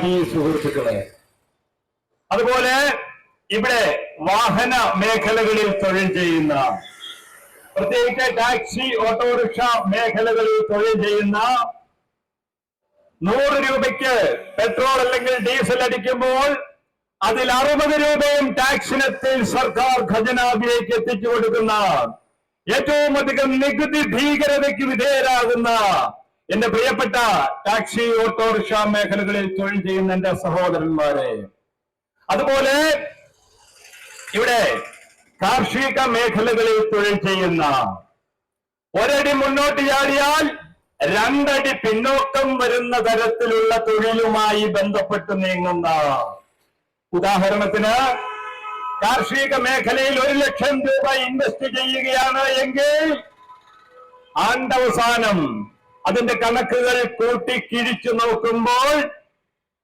മതി സുഹൃത്തുക്കളെ. അതുപോലെ ഇവിടെ വാഹന മേഖലകളിൽ തൊഴിൽ ചെയ്യുന്ന പ്രത്യേകിച്ച് ടാക്സി ഓട്ടോറിക്ഷ മേഖലകളിൽ തൊഴിൽ ചെയ്യുന്ന നൂറ് രൂപയ്ക്ക് പെട്രോൾ അല്ലെങ്കിൽ ഡീസൽ അടിക്കുമ്പോൾ അതിൽ അറുപത് രൂപയും ടാക്സിനത്തിൽ സർക്കാർ ഖജനാവിലേക്ക് എത്തിച്ചു കൊടുക്കുന്ന ഏറ്റവും അധികം നികുതി ഭീകരതയ്ക്ക് വിധേയരാകുന്ന എന്റെ പ്രിയപ്പെട്ട ടാക്സി ഓട്ടോറിക്ഷ മേഖലകളിൽ തൊഴിൽ ചെയ്യുന്ന എന്റെ സഹോദരന്മാരെ അതുപോലെ ഇവിടെ കാർഷിക മേഖലകളിൽ തൊഴിൽ ചെയ്യുന്ന ഒരടി മുന്നോട്ട് ചാടിയാൽ രണ്ടടി പിന്നോക്കം വരുന്ന തരത്തിലുള്ള തൊഴിലുമായി ബന്ധപ്പെട്ട് നീങ്ങുന്ന ഉദാഹരണത്തിന് കാർഷിക മേഖലയിൽ ഒരു ലക്ഷം രൂപ ഇൻവെസ്റ്റ് ചെയ്യുകയാണ് എങ്കിൽ ആണ്ടവസാനം അതിന്റെ കണക്കുകൾ കൂട്ടി കിഴിച്ചു നോക്കുമ്പോൾ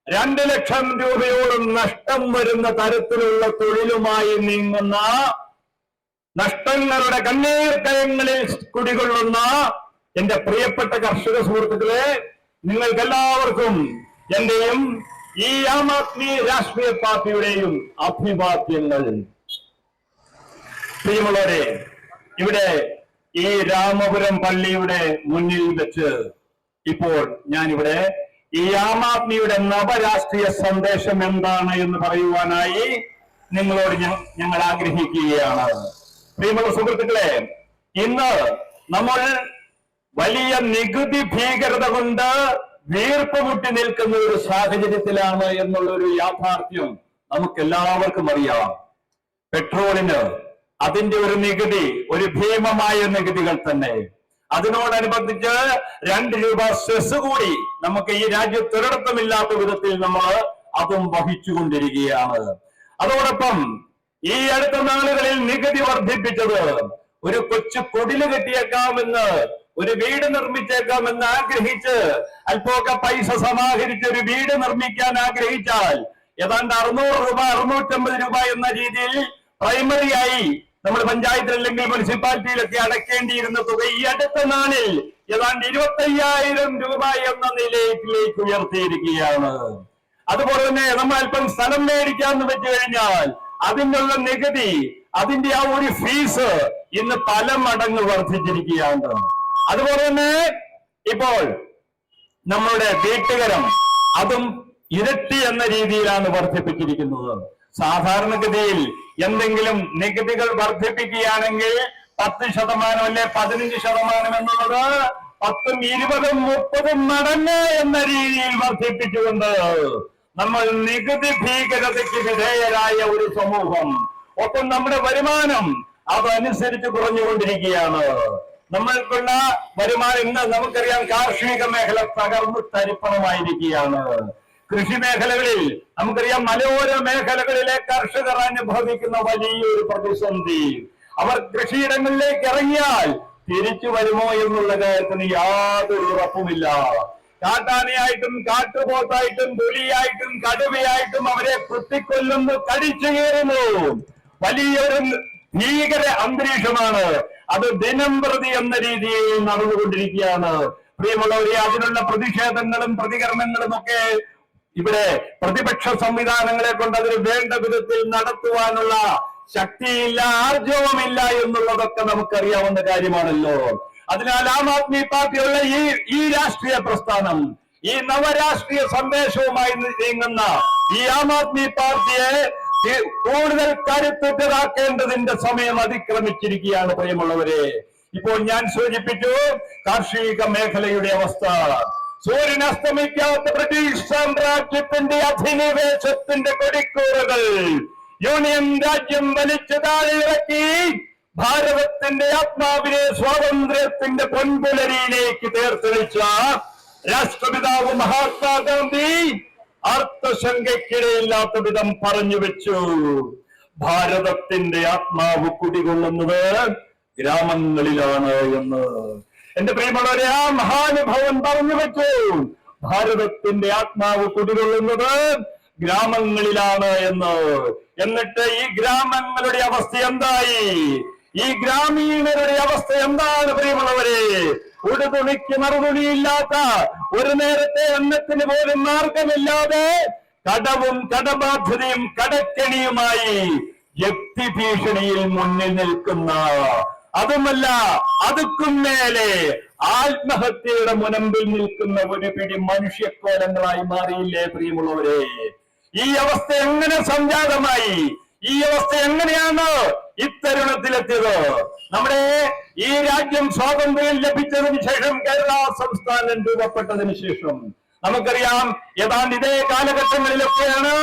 രണ്ട് ലക്ഷം രൂപയോളം നഷ്ടം വരുന്ന തരത്തിലുള്ള തൊഴിലുമായി നീങ്ങുന്ന നഷ്ടങ്ങളുടെ കണ്ണീർ കയങ്ങളിൽ കുടികൊള്ളുന്ന എന്റെ പ്രിയപ്പെട്ട കർഷക സുഹൃത്തുക്കളെ നിങ്ങൾക്കെല്ലാവർക്കും എന്റെയും ഈ ആം ആദ്മി രാഷ്ട്രീയ പാർട്ടിയുടെയും അഭിവാദ്യങ്ങൾ. പ്രിയമുള്ളവരെ ഇവിടെ ഈ രാമപുരം പള്ളിയുടെ മുന്നിൽ വെച്ച് ഇപ്പോൾ ഞാനിവിടെ ഈ ആം ആദ്മിയുടെ നവരാഷ്ട്രീയ സന്ദേശം എന്താണ് എന്ന് പറയുവാനായി നിങ്ങളോട് ഞങ്ങൾ ആഗ്രഹിക്കുകയാണ്. പ്രിയമുള്ള സുഹൃത്തുക്കളെ ഇന്ന് നമ്മൾ വലിയ നികുതി ഭീകരത കൊണ്ട് വീർപ്പുമുട്ടി നിൽക്കുന്ന ഒരു സാഹചര്യത്തിലാണ് എന്നുള്ള ഒരു യാഥാർത്ഥ്യം നമുക്ക് എല്ലാവർക്കും അറിയാം. പെട്രോളിന് അതിന്റെ ഒരു നികുതി ഒരു ഭീമമായ നികുതികൾ തന്നെ. അതിനോടനുബന്ധിച്ച് രണ്ട് രൂപ സെസ് കൂടി നമുക്ക് ഈ രാജ്യത്ത് ഒരിടത്തുമില്ലാത്ത വിധത്തിൽ നമ്മൾ അതും വഹിച്ചുകൊണ്ടിരിക്കുകയാണ്. അതോടൊപ്പം ഈ അടുത്ത നാളുകളിൽ നികുതി വർദ്ധിപ്പിച്ചത് ഒരു കൊച്ചു കൊടിൽ കെട്ടിയേക്കാമെന്ന് ഒരു വീട് നിർമ്മിച്ചേക്കാമെന്ന് ആഗ്രഹിച്ച് അല്പമൊക്കെ പൈസ സമാഹരിച്ച് ഒരു വീട് നിർമ്മിക്കാൻ ആഗ്രഹിച്ചാൽ ഏതാണ്ട് അറുന്നൂറ് രൂപ അറുന്നൂറ്റമ്പത് രൂപ എന്ന രീതിയിൽ പ്രൈമറി ആയി നമ്മൾ പഞ്ചായത്തിൽ അല്ലെങ്കിൽ മുനിസിപ്പാലിറ്റിയിലൊക്കെ അടയ്ക്കേണ്ടിയിരുന്ന തുക ഈ അടുത്ത നാളിൽ ഏതാണ്ട് ഇരുപത്തയ്യായിരം രൂപ എന്ന നിലയിലേക്ക് ഉയർത്തിയിരിക്കുകയാണ്. അതുപോലെ തന്നെ നമ്മൾ അല്പം സ്ഥലം മേടിക്കാന്ന് വെച്ച് കഴിഞ്ഞാൽ അതിനുള്ള നികുതി അതിന്റെ ആ ഒരു ഫീസ് ഇന്ന് പല മടങ്ങ് വർദ്ധിച്ചിരിക്കുകയാണ്. അതുപോലെ തന്നെ ഇപ്പോൾ നമ്മളുടെ വീട്ടുകരം അതും ഇരട്ടി എന്ന രീതിയിലാണ് വർദ്ധിപ്പിച്ചിരിക്കുന്നത്. സാധാരണഗതിയിൽ എന്തെങ്കിലും നികുതികൾ വർദ്ധിപ്പിക്കുകയാണെങ്കിൽ പത്ത് ശതമാനം അല്ലെ പതിനഞ്ച് ശതമാനം എന്നുള്ളത് പത്തും ഇരുപതും മുപ്പതും മടങ്ങ് എന്ന രീതിയിൽ വർദ്ധിപ്പിച്ചുകൊണ്ട് നമ്മൾ നികുതി ഭീകരതയ്ക്ക് വിധേയരായ ഒരു സമൂഹം. ഒപ്പം നമ്മുടെ വരുമാനം അതനുസരിച്ച് കുറഞ്ഞുകൊണ്ടിരിക്കുകയാണ്. നമ്മൾക്കുള്ള വരുമാനം ഇന്ന് നമുക്കറിയാം കാർഷിക മേഖല തകർന്ന് തരിപ്പണമായിരിക്കുകയാണ്. കൃഷി മേഖലകളിൽ നമുക്കറിയാം മലയോര മേഖലകളിലെ കർഷകർ അനുഭവിക്കുന്ന വലിയൊരു പ്രതിസന്ധി. അവർ കൃഷിയിടങ്ങളിലേക്ക് ഇറങ്ങിയാൽ തിരിച്ചു വരുമോ എന്നുള്ള കാര്യത്തിന് യാതൊരു ഉറപ്പുമില്ല. കാട്ടാനയായിട്ടും കാട്ടുപോത്തായിട്ടും പുലിയായിട്ടും കടുവയായിട്ടും അവരെ കുത്തിക്കൊല്ലുന്നു കടിച്ചു കയറുന്നു വലിയൊരു ഭീകര അന്തരീക്ഷമാണ്. അത് ദിനം പ്രതി എന്ന രീതിയിൽ നടന്നുകൊണ്ടിരിക്കുകയാണ്. പ്രിയമുള്ളവരെ അതിനുള്ള പ്രതിഷേധങ്ങളും പ്രതികരണങ്ങളും ഒക്കെ ഇവിടെ പ്രതിപക്ഷ സംവിധാനങ്ങളെ കൊണ്ട് അതിന് വേണ്ട വിധത്തിൽ നടത്തുവാനുള്ള ശക്തിയില്ല ആർജവമില്ല എന്നുള്ളതൊക്കെ നമുക്കറിയാവുന്ന കാര്യമാണല്ലോ. അതിനാൽ ആം ആദ്മി പാർട്ടിയുള്ള ഈ ഈ രാഷ്ട്രീയ പ്രസ്ഥാനം ഈ നവരാഷ്ട്രീയ സന്ദേശവുമായി നീങ്ങുന്ന ഈ ആം ആദ്മി പാർട്ടിയെ കൂടുതൽ കരുത്തുറ്റതാക്കേണ്ടതിന്റെ സമയം അതിക്രമിച്ചിരിക്കുകയാണ് പ്രിയമുള്ളവരെ. ഇപ്പോൾ ഞാൻ സൂചിപ്പിച്ചു കാർഷിക മേഖലയുടെ അവസ്ഥ. സൂര്യൻ അസ്തമിക്കാത്ത ബ്രിട്ടീഷ് സാമ്രാജ്യത്തിന്റെ അധിനിവേശത്തിന്റെ കൊടിക്കൂറുകൾ. യൂണിയൻ രാജ്യം വലിച്ചു താഴെയിറക്കി. ഭാരതത്തിന്റെ ആത്മാവിനെ സ്വാതന്ത്ര്യത്തിന്റെ പൊൻപുലരിയിലേക്ക് തീർത്തുവെച്ച രാഷ്ട്രപിതാവ് മഹാത്മാഗാന്ധി അർത്ഥശങ്കയ്ക്കിടയില്ലാത്ത വിധം പറഞ്ഞു വെച്ചു. ഭാരതത്തിന്റെ ആത്മാവ് കുടികൊള്ളുന്നത് ഗ്രാമങ്ങളിലാണ് എന്ന്. എന്റെ പ്രിയമുള്ളവരെ ആ മഹാനുഭവൻ പറഞ്ഞു വെച്ചു. ഭാരതത്തിന്റെ ആത്മാവ് കുടികൊള്ളുന്നത് ഗ്രാമങ്ങളിലാണ് എന്ന്. എന്നിട്ട് ഈ ഗ്രാമങ്ങളുടെ അവസ്ഥ എന്തായി? ഈ ഗ്രാമീണരുടെ അവസ്ഥ എന്താണ് പ്രിയമുള്ളവരെ? ഒരു തുണിക്ക് മറുതുണിയില്ലാത്ത ഒരു നേരത്തെ അന്നത്തിന് പോലും മാർഗമില്ലാതെ കടവും കടബാധ്യതയും കടക്കെണിയുമായി വ്യക്തി ഭീഷണിയിൽ മുന്നിൽ നിൽക്കുന്ന അതുമല്ല അതുക്കും മേലെ ആത്മഹത്യയുടെ മുനമ്പിൽ നിൽക്കുന്ന ഒരു പിടി മനുഷ്യക്കോലങ്ങളായി മാറിയില്ലേ പ്രിയമുള്ളവരെ? ഈ അവസ്ഥ എങ്ങനെ സംജാതമായി? ഈ അവസ്ഥ എങ്ങനെയാണ് ഇത്തരുണത്തിലെത്തിയത്? നമ്മുടെ ഈ രാജ്യം സ്വാതന്ത്ര്യം ലഭിച്ചതിന് ശേഷം കേരള സംസ്ഥാനം രൂപപ്പെട്ടതിന് ശേഷം നമുക്കറിയാം ഏതാണ്ട് ഇതേ കാലഘട്ടങ്ങളിലൊക്കെയാണ്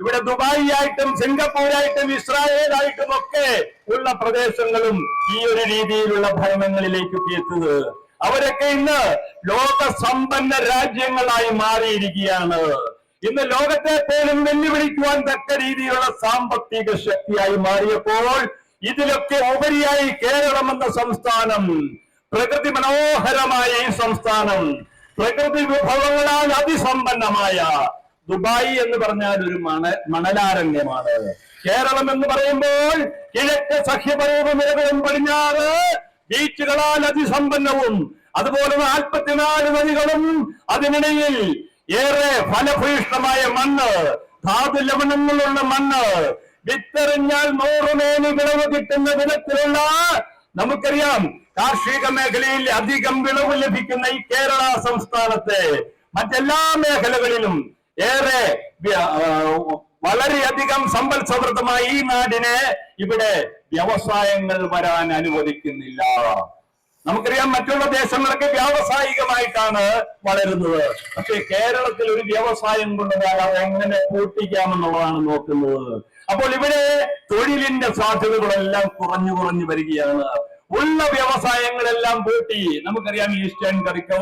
ഇവിടെ ദുബായി ആയിട്ടും സിംഗപ്പൂരായിട്ടും ഇസ്രായേലായിട്ടും ഒക്കെ ഉള്ള പ്രദേശങ്ങളും ഈ ഒരു രീതിയിലുള്ള ഭരണങ്ങളിലേക്ക് എത്തുന്നത്. അവരൊക്കെ ഇന്ന് ലോക സമ്പന്ന രാജ്യങ്ങളായി മാറിയിരിക്കുകയാണ്. ഇന്ന് ലോകത്തെ പോലും വെല്ലുവിളിക്കുവാൻ തക്ക രീതിയിലുള്ള സാമ്പത്തിക ശക്തിയായി മാറിയപ്പോൾ ഇതിലൊക്കെ ഉപരിയായി കേരളം എന്ന സംസ്ഥാനം പ്രകൃതി മനോഹരമായ ഈ സംസ്ഥാനം പ്രകൃതി വിഭവങ്ങളാൽ അതിസമ്പന്നമായ ദുബായ് എന്ന് പറഞ്ഞാൽ ഒരു മണ മണലാരണ്യമാണ്. കേരളം എന്ന് പറയുമ്പോൾ കിഴക്ക് സഖ്യപർവ നിരകളും പടിഞ്ഞാറ് ബീച്ചുകളാൽ അതിസമ്പന്നവും. അതുപോലെ നാൽപ്പത്തിനാല് നദികളും അതിനിടയിൽ ഏറെ ഫലഭൂയിഷ്ടമായ മണ്ണ് ധാതു ലവണങ്ങളുള്ള മണ്ണ്. വിത്തെറിഞ്ഞാൽ നൂറുമേനി വിളവ് കിട്ടുന്ന വിധത്തിലുള്ള നമുക്കറിയാം കാർഷിക മേഖലയിൽ അധികം വിളവ് ലഭിക്കുന്ന ഈ കേരള സംസ്ഥാനത്തെ മറ്റെല്ലാ മേഖലകളിലും ഏറെ വളരെയധികം സമ്പൽ സമൃദ്ധമായ ഈ നാടിനെ ഇവിടെ വ്യവസായങ്ങൾ വരാൻ അനുവദിക്കുന്നില്ല. നമുക്കറിയാം മറ്റുള്ള ദേശങ്ങളൊക്കെ വ്യാവസായികമായിട്ടാണ് വളരുന്നത്. പക്ഷേ കേരളത്തിൽ ഒരു വ്യവസായം കൊണ്ടുവരാൻ അത് എങ്ങനെ പൂട്ടിക്കാമെന്നുള്ളതാണ് നോക്കുന്നത്. അപ്പോൾ ഇവിടെ തൊഴിലിന്റെ സാധ്യതകളെല്ലാം കുറഞ്ഞു കുറഞ്ഞു വരികയാണ്. ഉള്ള വ്യവസായങ്ങളെല്ലാം പൂട്ടി. നമുക്കറിയാം ഈസ്റ്റേൺ കറിക്ക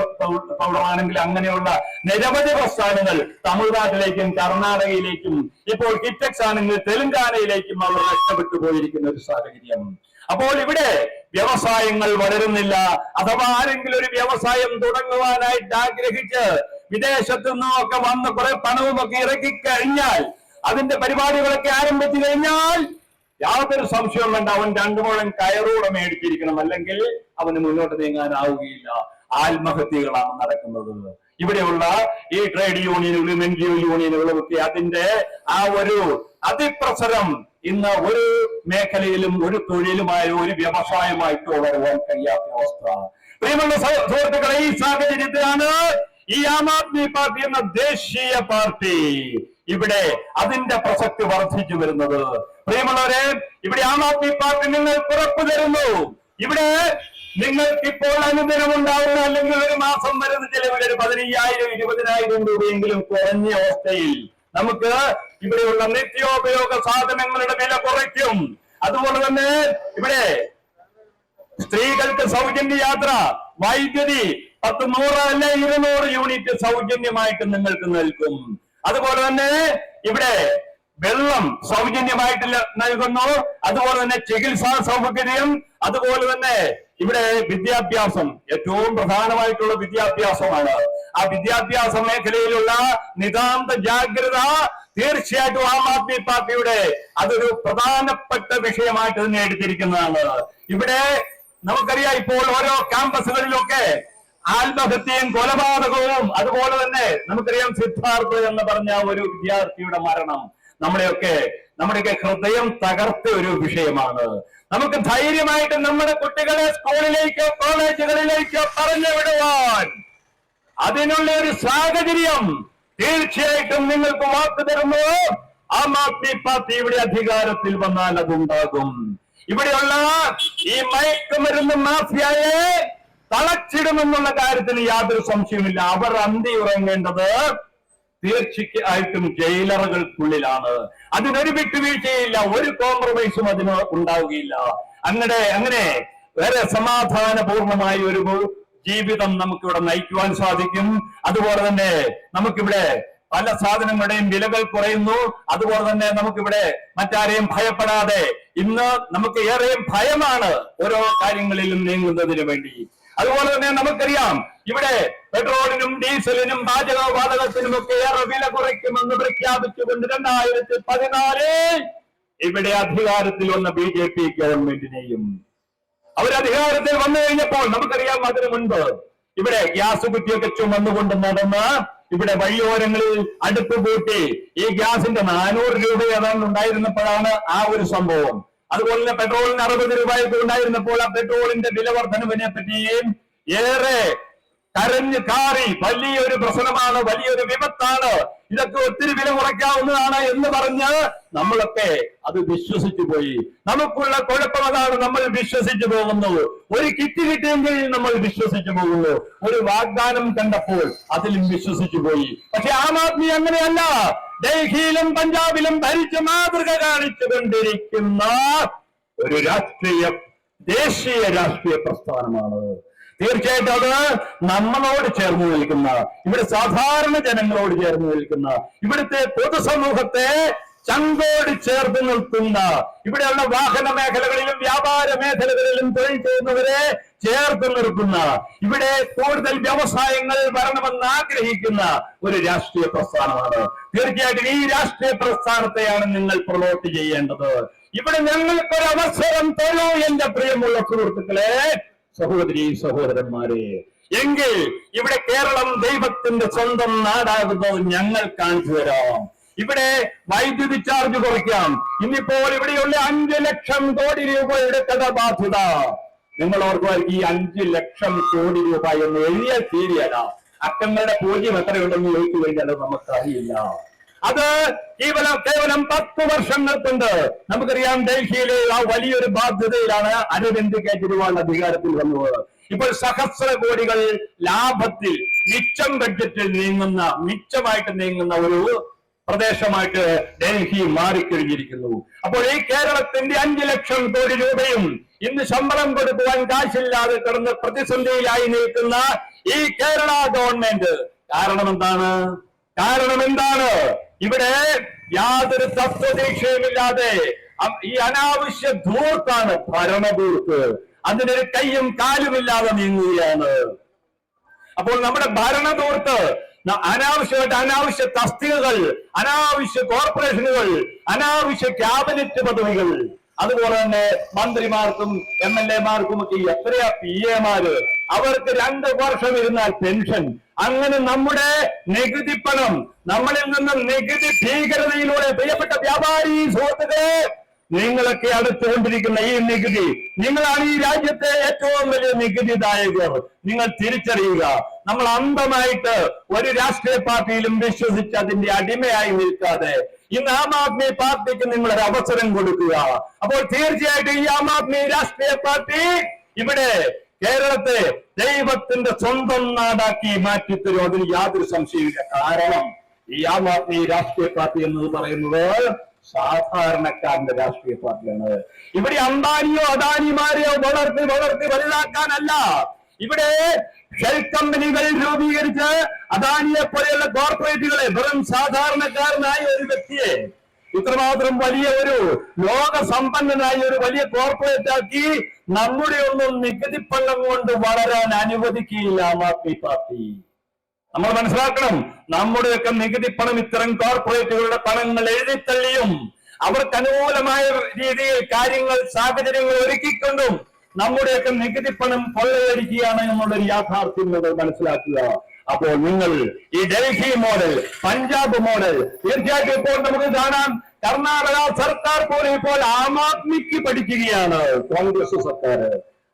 പൗഡറാണെങ്കിൽ അങ്ങനെയുള്ള നിരവധി പ്രസ്ഥാനങ്ങൾ തമിഴ്നാട്ടിലേക്കും കർണാടകയിലേക്കും ഇപ്പോൾ കിറ്റക്സ് ആണെങ്കിൽ തെലങ്കാനയിലേക്കും അവർ നഷ്ടപ്പെട്ടു പോയിരിക്കുന്ന ഒരു സാഹചര്യം. അപ്പോൾ ഇവിടെ വ്യവസായങ്ങൾ വളരുന്നില്ല. അഥവാ ആരെങ്കിലും ഒരു വ്യവസായം തുടങ്ങുവാനായിട്ട് ആഗ്രഹിച്ച് വിദേശത്തു നിന്നൊക്കെ വന്ന് കുറെ പണവും ഒക്കെ ഇറക്കി കഴിഞ്ഞാൽ അതിന്റെ പരിപാടികളൊക്കെ ആരംഭിച്ചു കഴിഞ്ഞാൽ യാതൊരു സംശയവും വേണ്ട. അവൻ രണ്ടു മുഴം കയറൂടെ മേടിച്ചിരിക്കണം. അല്ലെങ്കിൽ അവന് മുന്നോട്ട് നീങ്ങാനാവുകയില്ല. ആത്മഹത്യകളാണ് നടക്കുന്നത്. ഇവിടെയുള്ള ഈ ട്രേഡ് യൂണിയനുകളും എൻ ജി ഒ യൂണിയനുകളും ഒക്കെ അതിന്റെ ആ ഒരു അതിപ്രസരം ഇന്ന് ഒരു മേഖലയിലും ഒരു തൊഴിലുമായോ ഒരു വ്യവസായമായിട്ടോ വളരുവാൻ കഴിയാത്ത അവസ്ഥ. സുഹൃത്തുക്കളെ ഈ സാഹചര്യത്തിലാണ് ഈ ആം ആദ്മി പാർട്ടി എന്ന ദേശീയ പാർട്ടി ഇവിടെ അതിന്റെ പ്രസക്തി വർദ്ധിച്ചു വരുന്നത്. പ്രിയമുള്ളവരെ ഇവിടെ ആം ആദ്മി പാർട്ടി നിങ്ങൾ ഉറപ്പു തരുന്നു. ഇവിടെ നിങ്ങൾക്ക് ഇപ്പോൾ അനുദിനം ഉണ്ടാവുന്ന അല്ലെങ്കിൽ ഒരു മാസം വരുന്ന ചിലവിൽ ഒരു പതിനയ്യായിരം ഇരുപതിനായിരം രൂപയെങ്കിലും കുറഞ്ഞ അവസ്ഥയിൽ നമുക്ക് ഇവിടെയുള്ള നിത്യോപയോഗ സാധനങ്ങളുടെ വില കുറയ്ക്കും. അതുപോലെ തന്നെ ഇവിടെ സ്ത്രീകൾക്ക് സൗജന്യ യാത്ര വൈദ്യുതി പത്ത് നൂറ് അല്ലെ ഇരുന്നൂറ് യൂണിറ്റ് സൗജന്യമായിട്ട് നിങ്ങൾക്ക് നൽകും. അതുപോലെ തന്നെ ഇവിടെ വെള്ളം സൗജന്യമായിട്ട് നൽകുന്നു. അതുപോലെ തന്നെ ചികിത്സാ സൗകര്യം അതുപോലെ തന്നെ ഇവിടെ വിദ്യാഭ്യാസം. ഏറ്റവും പ്രധാനമായിട്ടുള്ള വിദ്യാഭ്യാസമാണ്. ആ വിദ്യാഭ്യാസ മേഖലയിലുള്ള നിതാന്ത ജാഗ്രത തീർച്ചയായിട്ടും ആം ആദ്മി പാർട്ടിയുടെ അതൊരു പ്രധാനപ്പെട്ട വിഷയമായിട്ട് തന്നെ എടുത്തിരിക്കുന്നതാണ്. ഇവിടെ നമുക്കറിയാം ഇപ്പോൾ ഓരോ ക്യാമ്പസുകളിലൊക്കെ ആത്മഹത്യയും കൊലപാതകവും അതുപോലെ തന്നെ നമുക്കറിയാം സിദ്ധാർത്ഥ എന്ന് പറഞ്ഞ ഒരു വിദ്യാർത്ഥിയുടെ മരണം. നമ്മളെയൊക്കെ നമ്മുടെയൊക്കെ ഹൃദയം തകർത്ത ഒരു വിഷയമാണ്. നമുക്ക് ധൈര്യമായിട്ട് നമ്മുടെ കുട്ടികളെ സ്കൂളിലേക്കോ കോളേജുകളിലേക്കോ പറഞ്ഞു വിടുവാൻ അതിനുള്ള ഒരു സാഹചര്യം തീർച്ചയായിട്ടും നിങ്ങൾക്ക് വാക്ക് തരുന്നു. ആം ആദ്മി പാർട്ടി ഇവിടെ അധികാരത്തിൽ വന്നാൽ അതുണ്ടാകും. ഇവിടെയുള്ള ഈ മയക്കുമരുന്ന് മാഫിയയെ തളച്ചിടുമെന്നുള്ള കാര്യത്തിന് യാതൊരു സംശയമില്ല അവർ അന്തി ഉറങ്ങേണ്ടത് തീർച്ചയായിട്ടും ജയിലറുകൾക്കുള്ളിലാണ്. അതിനൊരു വിട്ടുവീഴ്ചയില്ല ഒരു കോംപ്രമൈസും അതിന് ഉണ്ടാവുകയില്ല. അങ്ങനെ അങ്ങനെ വേറെ സമാധാനപൂർണമായ ഒരു ജീവിതം നമുക്കിവിടെ നയിക്കുവാൻ സാധിക്കും. അതുപോലെ തന്നെ നമുക്കിവിടെ പല സാധനങ്ങളുടെയും വിലകൾ കുറയുന്നു. അതുപോലെ തന്നെ നമുക്കിവിടെ മറ്റാരെയും ഭയപ്പെടാതെ ഇന്ന് നമുക്ക് ഏറെയും ഭയമാണ് ഓരോ കാര്യങ്ങളിലും നീങ്ങുന്നതിന് വേണ്ടി. അതുപോലെ തന്നെ നമുക്കറിയാം ഇവിടെ പെട്രോളിനും ഡീസലിനും പാചകവാതകത്തിനും ഒക്കെ ഏറെ വില കുറയ്ക്കുമെന്ന് പ്രഖ്യാപിച്ചുകൊണ്ട് രണ്ടായിരത്തി പതിനാലിൽ ഇവിടെ അധികാരത്തിൽ വന്ന ബി ജെ പി ഗവൺമെന്റിനെയും അവരധികാരത്തിൽ വന്നു കഴിഞ്ഞപ്പോൾ നമുക്കറിയാം അതിനു മുൻപ് ഇവിടെ ഗ്യാസ് കുറ്റിയൊക്കെ ചുമന്നുകൊണ്ട് നടന്ന് ഇവിടെ വഴിയോരങ്ങളിൽ അടുപ്പ് കൂട്ടി ഈ ഗ്യാസിന്റെ നാനൂറ് രൂപ ഏതാണ്ട് ഉണ്ടായിരുന്നപ്പോഴാണ് ആ ഒരു സംഭവം. അതുപോലെ തന്നെ പെട്രോളിന് അറുപത് രൂപയൊക്കെ ഉണ്ടായിരുന്നപ്പോൾ ആ പെട്രോളിന്റെ വില വർധനവിനെ പറ്റിയും ഏറെ കരഞ്ഞു കാറി വലിയൊരു പ്രശ്നമാണ് വലിയൊരു വിപത്താണ്. ഇതൊക്കെ ഒത്തിരി വില കുറയ്ക്കാവുന്നതാണ് എന്ന് പറഞ്ഞ് നമ്മളൊക്കെ അത് വിശ്വസിച്ചു പോയി. നമുക്കുള്ള കുഴപ്പം അതാണ് നമ്മൾ വിശ്വസിച്ചു പോകുന്നത് ഒരു കിറ്റ് കിട്ടിയെങ്കിൽ നമ്മൾ വിശ്വസിച്ചു പോകുന്നു. ഒരു വാഗ്ദാനം കണ്ടപ്പോൾ അതിലും വിശ്വസിച്ചു പോയി. പക്ഷെ ആം ആദ്മി അങ്ങനെയല്ല. ഡൽഹിയിലും പഞ്ചാബിലും ഭരിച്ച് മാതൃക കാണിച്ചു കൊണ്ടിരിക്കുന്ന ഒരു രാഷ്ട്രീയ ദേശീയ രാഷ്ട്രീയ പ്രസ്ഥാനമാണ്. തീർച്ചയായിട്ടും അത് നമ്മളോട് ചേർന്ന് നിൽക്കുന്ന ഇവിടെ സാധാരണ ജനങ്ങളോട് ചേർന്ന് നിൽക്കുന്ന ഇവിടുത്തെ പൊതുസമൂഹത്തെ ചങ്കോട് ചേർത്ത് നിൽക്കുന്ന ഇവിടെയുള്ള വാഹന മേഖലകളിലും വ്യാപാര മേഖലകളിലും തൊഴിൽ ചെയ്യുന്നവരെ ചേർത്ത് നിൽക്കുന്ന ഇവിടെ കൂടുതൽ വ്യവസായങ്ങൾ വരണമെന്ന് ആഗ്രഹിക്കുന്ന ഒരു രാഷ്ട്രീയ പ്രസ്ഥാനമാണ്. തീർച്ചയായിട്ടും ഈ രാഷ്ട്രീയ പ്രസ്ഥാനത്തെയാണ് നിങ്ങൾ പ്രൊമോട്ട് ചെയ്യേണ്ടത്. ഇവിടെ ഞങ്ങൾക്കൊരവസരം തരൂ എന്റെ പ്രിയമുള്ള സുഹൃത്തുക്കളെ. സഹോദരി സഹോദരന്മാരെ എങ്കിൽ ഇവിടെ കേരളം ദൈവത്തിന്റെ സ്വന്തം നാടാകുന്നത് ഞങ്ങൾ കാണിച്ചു തരാം. ഇവിടെ വൈദ്യുതി ചാർജ് കുറയ്ക്കാം. ഇന്നിപ്പോൾ ഇവിടെയുള്ള അഞ്ചു ലക്ഷം കോടി രൂപയുടെ കടബാധ്യത. നിങ്ങൾ ഓർക്കുമായിരിക്കും ഈ അഞ്ചു ലക്ഷം കോടി രൂപ എന്ന് എഴുതിയാൽ തീരെയല്ല. അക്കങ്ങളുടെ പൂജ്യം എത്രയുണ്ടെന്ന് ചോദിച്ചു കഴിഞ്ഞാൽ നമുക്കറിയില്ല. അത് കേവലം കേവലം പത്ത് വർഷങ്ങൾ കൊണ്ട് നമുക്കറിയാം ഡൽഹിയിലെ ആ വലിയൊരു ബാധ്യതയിലാണ് അരവിന്ദ് കെജ്രിവാൾ അധികാരത്തിൽ വന്നത്. ഇപ്പോൾ സഹസ്ര കോടികൾ ലാഭത്തിൽ മിച്ചം ബഡ്ജറ്റിൽ നീങ്ങുന്ന മിച്ചമായിട്ട് നീങ്ങുന്ന ഒരു പ്രദേശമായിട്ട് ഡൽഹി മാറിക്കഴിഞ്ഞിരിക്കുന്നു. അപ്പോൾ ഈ കേരളത്തിന്റെ അഞ്ചു ലക്ഷം കോടി രൂപയും ഇന്ന് ശമ്പളം കൊടുക്കുവാൻ കാശില്ലാതെ കിടന്ന് പ്രതിസന്ധിയിലായി നിൽക്കുന്ന ഈ കേരള ഗവൺമെന്റ് കാരണം എന്താണ് കാരണം എന്താണ് ഇവിടെ യാതൊരു തത്വദീക്ഷയുമില്ലാതെ ഈ അനാവശ്യ ധൂർത്താണ് ഭരണധൂർത്ത്. അതിനൊരു കയ്യും കാലുമില്ലാതെ നീങ്ങുകയാണ്. അപ്പോൾ നമ്മുടെ ഭരണതൂർത്ത് ന- അനാവശ്യമായിട്ട് അനാവശ്യ തസ്തികകൾ അനാവശ്യ കോർപ്പറേഷനുകൾ അനാവശ്യ ക്യാബിനറ്റ് പദവികൾ. അതുപോലെ തന്നെ മന്ത്രിമാർക്കും എം എൽ എമാർക്കും ഒക്കെ എത്രയാ പി എമാര് അവർക്ക് രണ്ട് വർഷം ഇരുന്നാൽ പെൻഷൻ. അങ്ങനെ നമ്മുടെ നികുതി പണം നമ്മളിൽ നിന്ന് നികുതി ഭീകരതയിലൂടെ പ്രിയപ്പെട്ട വ്യാപാരി സുഹൃത്തുക്കളെ നിങ്ങളൊക്കെ അടുത്തുകൊണ്ടിരിക്കുന്ന ഈ നികുതി നിങ്ങളാണ് ഈ രാജ്യത്തെ ഏറ്റവും വലിയ നികുതിദായകർ. നിങ്ങൾ തിരിച്ചറിയുക നമ്മൾ അന്ധമായിട്ട് ഒരു രാഷ്ട്രീയ പാർട്ടിയിലും വിശ്വസിച്ച് അതിന്റെ അടിമയായി നിൽക്കാതെ ഇന്ന് ആം ആദ്മി പാർട്ടിക്ക് നിങ്ങൾ ഒരു അവസരം കൊടുക്കുക. അപ്പോൾ തീർച്ചയായിട്ടും ഈ ആം ആദ്മി രാഷ്ട്രീയ പാർട്ടി ഇവിടെ കേരളത്തെ ദൈവത്തിന്റെ സ്വന്തം നാടാക്കി മാറ്റിത്തരും. അതിന് യാതൊരു സംശയമില്ല കാരണം ഈ ആം ആദ്മി രാഷ്ട്രീയ പാർട്ടി എന്ന് പറയുന്നത് സാധാരണക്കാരന്റെ രാഷ്ട്രീയ പാർട്ടിയാണ്. ഇവിടെ അംബാനിയോ അദാനിമാരെയോ വളർത്തി വളർത്തി വലുതാക്കാനല്ല. ഇവിടെ ഷെൽ കമ്പനികൾ രൂപീകരിച്ച് അദാനിയെ പോലെയുള്ള കോർപ്പറേറ്റുകളെ വെറും സാധാരണക്കാരനായ ഒരു വ്യക്തിയെ ഇത്രമാത്രം വലിയ ഒരു ലോക സമ്പന്നനായ ഒരു വലിയ കോർപ്പറേറ്റ് ആക്കി നമ്മുടെ ഒന്നും നികുതി പള്ളം കൊണ്ട് വളരാൻ അനുവദിക്കുകയില്ല ആം ആദ്മി പാർട്ടി. നമ്മൾ മനസ്സിലാക്കണം നമ്മുടെയൊക്കെ നികുതി പണം ഇത്തരം കോർപ്പറേറ്റുകളുടെ പണങ്ങൾ എഴുതിത്തള്ളിയും അവർക്ക് അനുകൂലമായ രീതിയിൽ കാര്യങ്ങൾ സാഹചര്യങ്ങൾ ഒരുക്കിക്കൊണ്ടും നമ്മുടെയൊക്കെ നികുതി പണം കൊള്ളയടിക്കുകയാണ് എന്നുള്ളൊരു യാഥാർത്ഥ്യം മനസ്സിലാക്കുക. അപ്പോൾ നിങ്ങൾ ഈ ഡൽഹി മോഡൽ പഞ്ചാബ് മോഡൽ തീർച്ചയായിട്ടും ഇപ്പോൾ നമുക്ക് കാണാം കർണാടക സർക്കാർ പോലെ ഇപ്പോൾ ആം ആദ്മിക്ക് പഠിക്കുകയാണ് കോൺഗ്രസ് സർക്കാർ.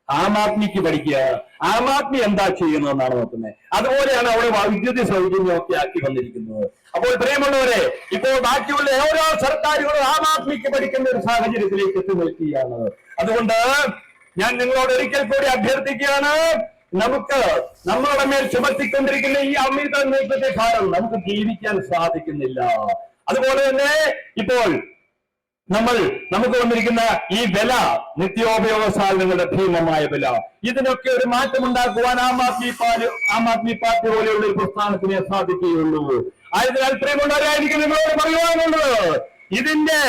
ആം ആദ്മിക്ക് പഠിക്കുക. ആം ആദ്മി എന്താ ചെയ്യുന്നതെന്നാണ് നോക്കുന്നത്. അതുപോലെയാണ് അവിടെ വൈദ്യുതി സൗജന്യമൊക്കെ ആക്കി വന്നിരിക്കുന്നത്. അപ്പോൾ പ്രിയമുള്ളവരെ ഇപ്പോൾ ബാക്കിയുള്ള ഓരോ സർക്കാരുകളും ആം ആദ്മിക്ക് പഠിക്കുന്ന ഒരു സാഹചര്യത്തിലേക്ക് എത്തി നിൽക്കുകയാണ്. അതുകൊണ്ട് ഞാൻ നിങ്ങളോട് ഒരിക്കൽ കൂടി അഭ്യർത്ഥിക്കുകയാണ്. നമുക്ക് നമ്മളുടെ മേൽ ചുമത്തിക്കൊണ്ടിരിക്കുന്ന ഈ അമിത നീക്കത്തെ കാരണം നമുക്ക് ജീവിക്കാൻ സാധിക്കുന്നില്ല. അതുപോലെ തന്നെ ഇപ്പോൾ നമ്മൾ നമുക്ക് വന്നിരിക്കുന്ന ഈ വില നിത്യോപയോഗ സാധനങ്ങളുടെ ഭീമമായ വില. ഇതിനൊക്കെ ഒരു മാറ്റം ഉണ്ടാക്കുവാൻ ആം ആദ്മി പാർട്ടി ആം ആദ്മി പാർട്ടി പോലെയുള്ള ഒരു പ്രസ്ഥാനത്തിനെ സാധിക്കുകയുള്ളൂ. ആയതിനാൽ പ്രിയമുള്ളവരായിരിക്കും നിങ്ങളോട് പറയുവാനുള്ളത്? ഇതിന്റെ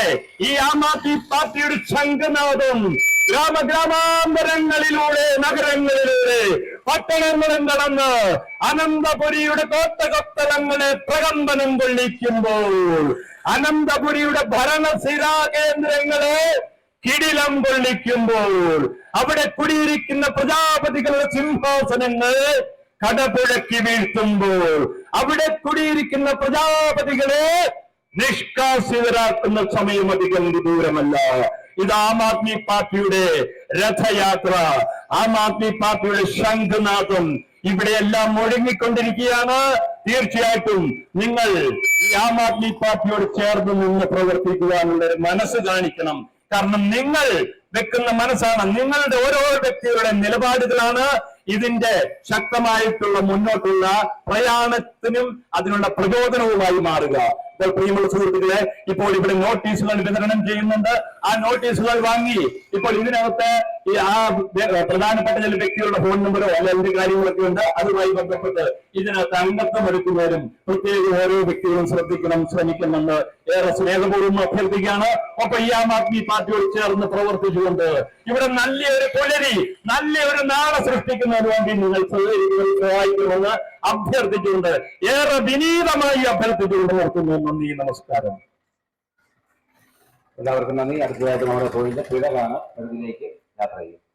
ഈ ആം ആദ്മി പാർട്ടിയുടെ ശംഖനാഥം ഗ്രാമഗ്രാമാന്തരങ്ങളിലൂടെ നഗരങ്ങളിലൂടെ പട്ടണങ്ങളും കടന്ന് അനന്തപുരിയുടെ കോട്ടകൊത്തളങ്ങളെ പ്രകമ്പനം കൊള്ളിക്കുമ്പോൾ അനന്തപുരിയുടെ ഭരണസിരാ കേന്ദ്രങ്ങളെ കിടിലം കൊള്ളിക്കുമ്പോൾ അവിടെ കുടിയിരിക്കുന്ന പ്രജാപതികളുടെ സിംഹാസനങ്ങൾ കടപുഴക്കി വീഴ്ത്തുമ്പോൾ അവിടെ കുടിയിരിക്കുന്ന പ്രജാപതികളെ നിഷ്കാസിതരാക്കുന്ന സമയം അധികം ദൂരമല്ല. ഇത് ആം ആദ്മി പാർട്ടിയുടെ രഥയാത്ര. ആം ആദ്മി പാർട്ടിയുടെ ശംഖനാഥം ഇവിടെയെല്ലാം മുഴങ്ങിക്കൊണ്ടിരിക്കുകയാണ്. തീർച്ചയായിട്ടും നിങ്ങൾ ഈ ആം ആദ്മി പാർട്ടിയോട് ചേർന്ന് നിന്ന് പ്രവർത്തിക്കുവാനുള്ള ഒരു മനസ്സ് കാണിക്കണം. കാരണം നിങ്ങൾ വെക്കുന്ന മനസ്സാണ്. നിങ്ങളുടെ ഓരോ വ്യക്തികളുടെ നിലപാടുകളാണ്. ഇതിന്റെ ശക്തമായിട്ടുള്ള മുന്നോട്ടുള്ള പ്രയാണത്തിനും അതിനുള്ള പ്രചോദനവുമായി മാറുക. ഇപ്പോൾ പ്രിയമുള്ള സുഹൃത്തുക്കളെ ഇപ്പോൾ ഇവിടെ നോട്ടീസുകൾ വിതരണം ചെയ്യുന്നുണ്ട്. ആ നോട്ടീസുകൾ വാങ്ങി. ഇപ്പോൾ ഇതിനകത്ത് ഈ ആ പ്രധാനപ്പെട്ട ചില വ്യക്തികളുടെ ഫോൺ നമ്പറോ അല്ല എന്ത് കാര്യങ്ങളൊക്കെ ഉണ്ട് അതുമായി ബന്ധപ്പെട്ട് ഇതിനകത്ത് അംഗത്വം എടുക്കുന്നവരും പ്രത്യേക ഓരോ വ്യക്തികളും ശ്രദ്ധിക്കണം ശ്രമിക്കുന്നുണ്ട് ഏറെ സ്നേഹപൂർവം അഭ്യർത്ഥിക്കുകയാണ്. ഒപ്പം ഈ ആം ആദ്മി പാർട്ടിയോട് ചേർന്ന് പ്രവർത്തിച്ചുകൊണ്ട് ഇവിടെ നല്ലൊരു പുലരി നല്ലൊരു നാളെ സൃഷ്ടിക്കുന്നതിന് വേണ്ടി നിങ്ങൾ സഹകരിക്കുകയും സഹായിക്കണമെന്ന് അഭ്യർത്ഥിച്ചുകൊണ്ട് ഏറെ വിനീതമായി അഭ്യർത്ഥിച്ചുകൊണ്ട് നിർത്തുന്നു. നന്ദി നമസ്കാരം. എല്ലാവർക്കും നന്ദി. അടുത്തതായിട്ട് നമ്മുടെ തൊഴിലിന്റെ പിഴകാണ് അതിലേക്ക് യാത്ര ചെയ്യും.